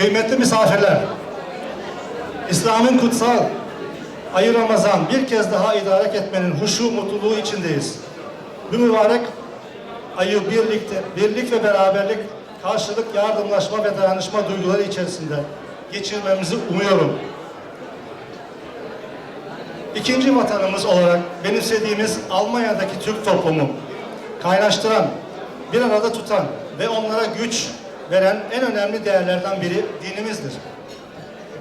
Kıymetli misafirler, İslam'ın kutsal ayı Ramazan bir kez daha idrak etmenin huşu mutluluğu içindeyiz. Bu mübarek ayı birlikte, birlik ve beraberlik, karşılık, yardımlaşma ve dayanışma duyguları içerisinde geçirmemizi umuyorum. İkinci vatanımız olarak benimsediğimiz Almanya'daki Türk toplumu kaynaştıran, bir arada tutan ve onlara güç veren en önemli değerlerden biri dinimizdir.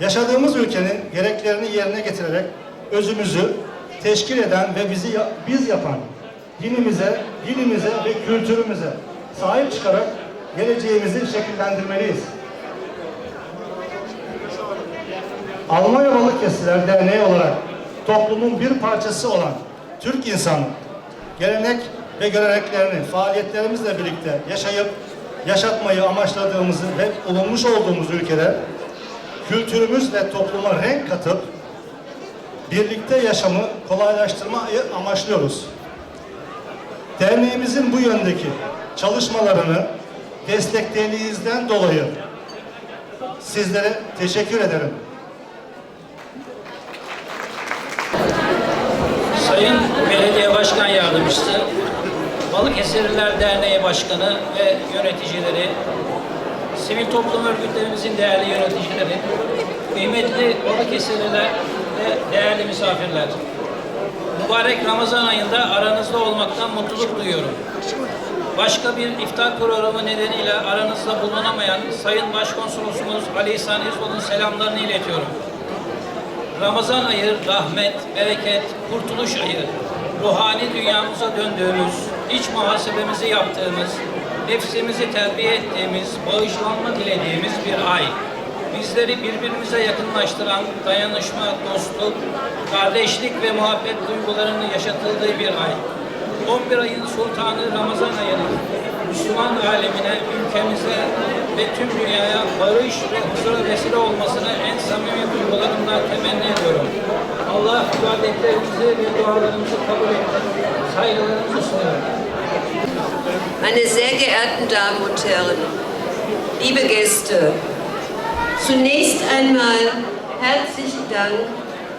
Yaşadığımız ülkenin gereklerini yerine getirerek özümüzü teşkil eden ve bizi biz yapan dinimize, dilimize ve kültürümüze sahip çıkarak geleceğimizi şekillendirmeliyiz. Almanya Balıkesirler Derneği olarak toplumun bir parçası olan Türk insanı gelenek ve göreneklerini faaliyetlerimizle birlikte yaşayıp yaşatmayı amaçladığımızı ve bulunmuş olduğumuz ülkede kültürümüz ve topluma renk katıp birlikte yaşamı kolaylaştırmayı amaçlıyoruz. Derneğimizin bu yöndeki çalışmalarını desteklediğinizden dolayı sizlere teşekkür ederim. Sayın Belediye Başkan Yardımcısı, Balıkesirliler Derneği Başkanı ve yöneticileri, sivil toplum örgütlerimizin değerli yöneticileri, kıymetli Balıkesirliler ve değerli misafirler. Mübarek Ramazan ayında aranızda olmaktan mutluluk duyuyorum. Başka bir iftar programı nedeniyle aranızda bulunamayan Sayın Başkonsolosumuz Ali İhsan İzbol'un selamlarını iletiyorum. Ramazan ayı rahmet, bereket, kurtuluş ayı. Ruhani dünyamıza döndüğümüz, iç muhasebemizi yaptığımız, nefsimizi terbiye ettiğimiz, bağışlanma dilediğimiz bir ay. Bizleri birbirimize yakınlaştıran dayanışma, dostluk, kardeşlik ve muhabbet duygularını yaşatıldığı bir ay. 11 ayın sultanı Ramazan ayının Müslüman alemine, ülkemize ve tüm dünyaya barış ve huzura vesile olmasını en samimi duygularımla temenni ediyorum. Allah ibadetlerimizi ve dualarımızı kabul etsin. Saygılarımızı sunuyorum. Meine sehr geehrten Damen und Herren, liebe Gäste, zunächst einmal herzlichen Dank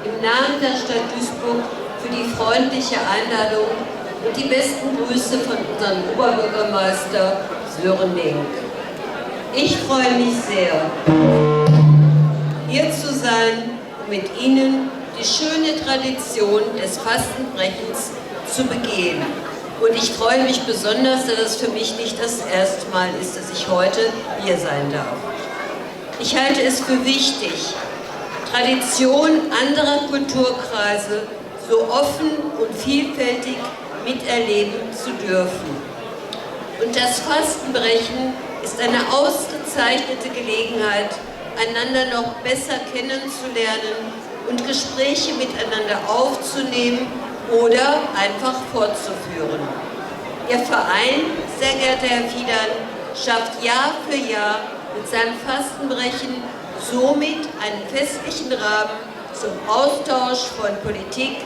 im Namen der Stadt Duisburg für die freundliche Einladung und die besten Grüße von unserem Oberbürgermeister Sören Link. Ich freue mich sehr, hier zu sein, um mit Ihnen die schöne Tradition des Fastenbrechens zu begehen. Und ich freue mich besonders, da das für mich nicht das erste Mal ist, dass ich heute hier sein darf. Ich halte es für wichtig, Traditionen anderer Kulturkreise so offen und vielfältig miterleben zu dürfen. Und das Fastenbrechen ist eine ausgezeichnete Gelegenheit, einander noch besser kennenzulernen und Gespräche miteinander aufzunehmen oder einfach fortzuführen. Ihr Verein, sehr geehrter Herr Fiedern, schafft Jahr für Jahr mit seinem Fastenbrechen somit einen festlichen Rahmen zum Austausch von Politik,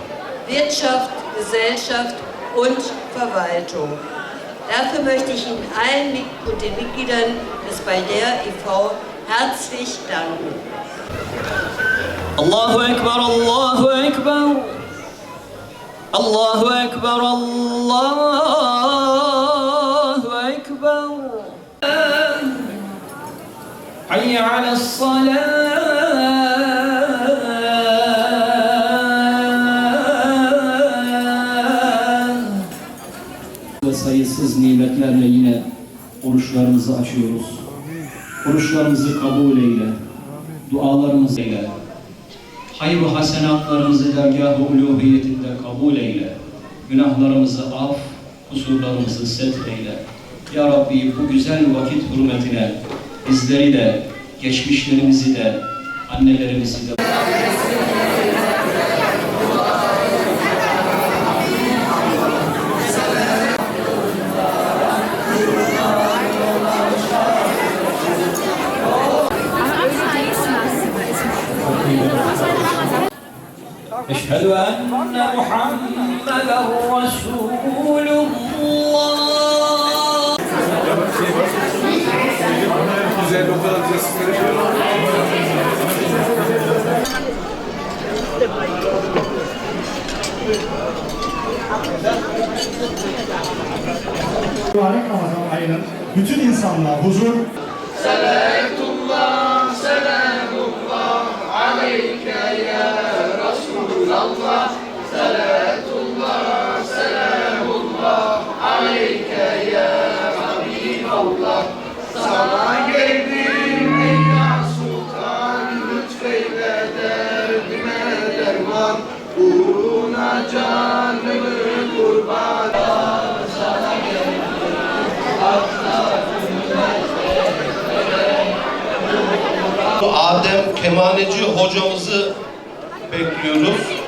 Wirtschaft, Gesellschaft und Verwaltung. Dafür möchte ich Ihnen allen und den Mitgliedern des Balder e.V. herzlich danken. Allahu Ekber, Allahu Ekber. Allahu Ekber, Allahu Ekber. Hayy ala salat. sayısız nimetlerle yine oruçlarımızı açıyoruz. Oruçlarımızı kabul eyle, dualarımızı eyle. Hayır ve hasenatlarımızı dergâh-ı uluhiyetinde kabul eyle. Günahlarımızı af, kusurlarımızı setreyle. Ya Rabbi bu güzel vakit hürmetine bizleri de, geçmişlerimizi de, annelerimizi de أشهد أن محمدا رسول الله Mübarek Ramazan ayının bütün insanlığa huzur. Selamullah. Adem Kemaneci hocamızı bekliyoruz.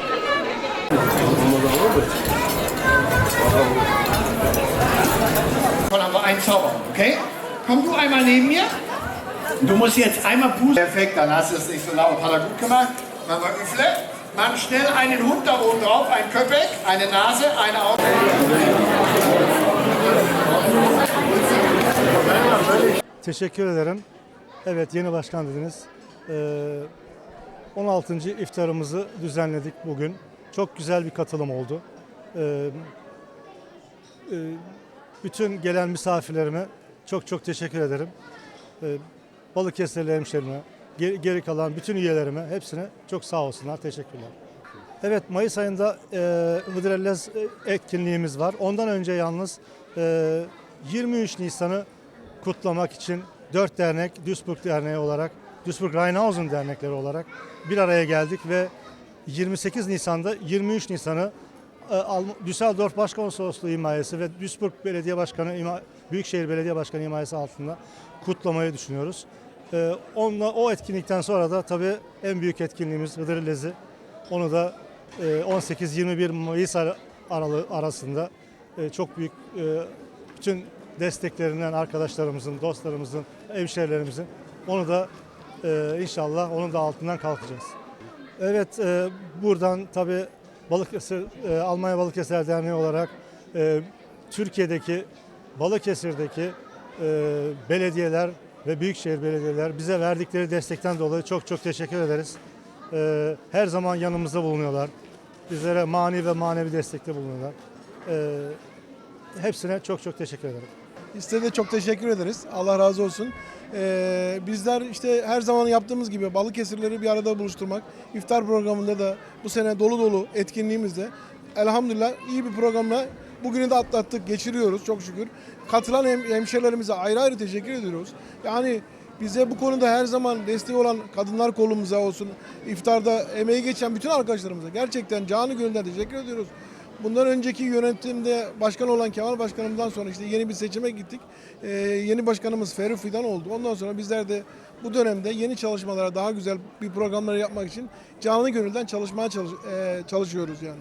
Davon haben wir einen Zauber, okay? Komm du einmal neben mir. Du musst jetzt einmal pusten. Perfekt, dann hast du es nicht so laut. Hat er gut gemacht. Machen wir Üffle. Machen schnell einen Hund da oben drauf, ein Köpek, eine Nase, eine Auge. Teşekkür ederim. Evet yeni başkan dediniz. Ee, 16. iftarımızı düzenledik bugün. Çok güzel bir katılım oldu. Ee, e, bütün gelen misafirlerime çok çok teşekkür ederim. Ee, Balıkesirli hemşerime, geri, kalan bütün üyelerime hepsine çok sağ olsunlar. Teşekkürler. Evet Mayıs ayında e, Hıdrellez etkinliğimiz var. Ondan önce yalnız e, 23 Nisan'ı kutlamak için 4 dernek Duisburg Derneği olarak, Duisburg Rheinhausen dernekleri olarak bir araya geldik ve 28 Nisan'da 23 Nisan'ı e, Düsseldorf Başkonsolosluğu himayesi ve Duisburg Belediye Başkanı Büyükşehir Belediye Başkanı himayesi altında kutlamayı düşünüyoruz. E, onunla, o etkinlikten sonra da tabii en büyük etkinliğimiz Hıdrellez'i. Onu da e, 18-21 Mayıs ar- aralığı arasında e, çok büyük e, bütün desteklerinden arkadaşlarımızın, dostlarımızın, hemşehrilerimizin onu da e, inşallah onun da altından kalkacağız. Evet e, buradan tabii Balıkesir e, Almanya Balıkesir Derneği olarak e, Türkiye'deki Balıkesir'deki e, belediyeler ve büyükşehir belediyeler bize verdikleri destekten dolayı çok çok teşekkür ederiz. E, her zaman yanımızda bulunuyorlar. Bizlere mani ve manevi destekte bulunuyorlar. E, hepsine çok çok teşekkür ederim. Size de çok teşekkür ederiz. Allah razı olsun. Ee, bizler işte her zaman yaptığımız gibi Balıkesirleri bir arada buluşturmak. İftar programında da bu sene dolu dolu etkinliğimizde elhamdülillah iyi bir programla bugünü de atlattık, geçiriyoruz çok şükür. Katılan hem, hemşerilerimize ayrı ayrı teşekkür ediyoruz. Yani bize bu konuda her zaman destek olan kadınlar kolumuza olsun, iftarda emeği geçen bütün arkadaşlarımıza gerçekten canı gönülden teşekkür ediyoruz. Bundan önceki yönetimde başkan olan Kemal Başkanımızdan sonra işte yeni bir seçime gittik. Ee, yeni başkanımız Ferruh Fidan oldu. Ondan sonra bizler de bu dönemde yeni çalışmalara daha güzel bir programları yapmak için canlı gönülden çalışmaya çalış- e, çalışıyoruz yani.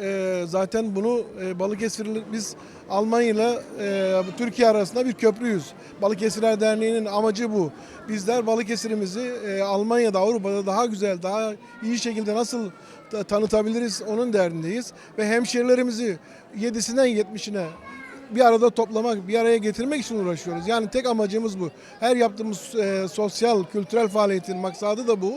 E, zaten bunu e, Balıkesirli biz Almanya ile e, Türkiye arasında bir köprüyüz. Balıkesirler Derneği'nin amacı bu. Bizler Balıkesir'imizi e, Almanya'da, Avrupa'da daha güzel, daha iyi şekilde nasıl ta- tanıtabiliriz onun derdindeyiz. Ve hemşerilerimizi 7'sinden 70'ine bir arada toplamak, bir araya getirmek için uğraşıyoruz. Yani tek amacımız bu. Her yaptığımız e, sosyal, kültürel faaliyetin maksadı da bu.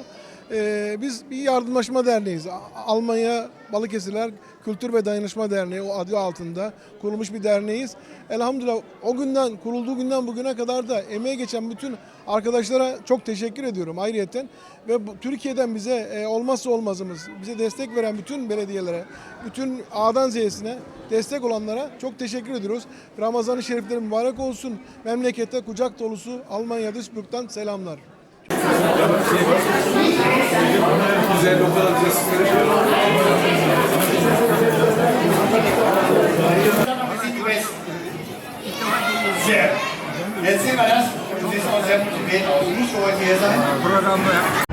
E, biz bir yardımlaşma derneğiyiz. Almanya Balıkesirler Kültür ve Dayanışma Derneği o adı altında kurulmuş bir derneğiz. Elhamdülillah o günden kurulduğu günden bugüne kadar da emeği geçen bütün arkadaşlara çok teşekkür ediyorum ayrıyeten ve bu, Türkiye'den bize e, olmazsa olmazımız, bize destek veren bütün belediyelere, bütün A'dan Z'sine destek olanlara çok teşekkür ediyoruz. Ramazan-ı Şerifleri mübarek olsun. Memlekette kucak dolusu Almanya Duisburg'dan selamlar. Se tivesse zero. Esse merece, como disse o Zé muito bem, não sou aqui, sabe?